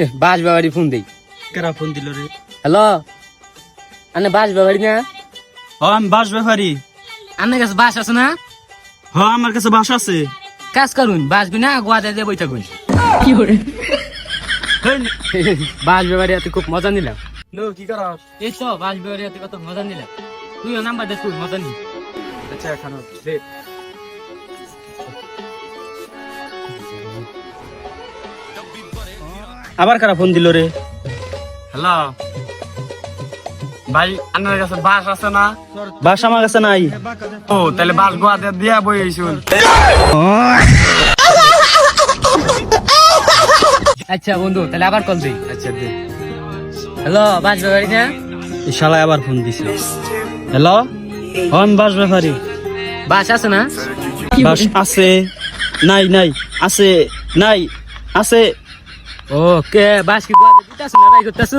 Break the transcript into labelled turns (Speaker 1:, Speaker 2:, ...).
Speaker 1: এ, বাস বাবারি ফোন দেই।
Speaker 2: কারা ফোন দিল রে?
Speaker 1: হ্যালো? আনে বাস বাবারি না?
Speaker 2: হ আমি বাস ব্যাপারি
Speaker 1: আন্নের কাছে বাস আছে না?
Speaker 2: হ আমার কাছে বাস আছে।
Speaker 1: কাজ করুন বাস বিনা গোয়া দিয়ে বই থাকুন।
Speaker 2: হেই,
Speaker 1: বাস বাবারি এত খুব মজা নিলাম।
Speaker 2: নো কি করাস?
Speaker 1: এই তো বাস বাবারি এত কত মজা নিলাম। তুইও নাম্বার দে তুই মজা নি
Speaker 2: আচ্ছা এখন আবার কারা ফোন দিল রে?
Speaker 1: হ্যালো। ভাই আন্নের কাছে বাস আছে না?
Speaker 2: বাস আমার কাছে নাই।
Speaker 1: ও তাহলে বাস গোয়া দিয়ে দিয়া বই শুন আচ্ছা বন্ধু তাহলে আবার কল দিই।
Speaker 2: আচ্ছা দে।
Speaker 1: হ্যালো বাস বাবারি না?
Speaker 2: শালায় আবার ফোন দিছে। হ্যালো? হ আমি বাস ব্যাপারি?
Speaker 1: বাস আছে না?
Speaker 2: বাস আছে। নাই নাই আছে। নাই আছে।
Speaker 1: ওকে বাস কি গোয়া দিতে না ভাই করতেছু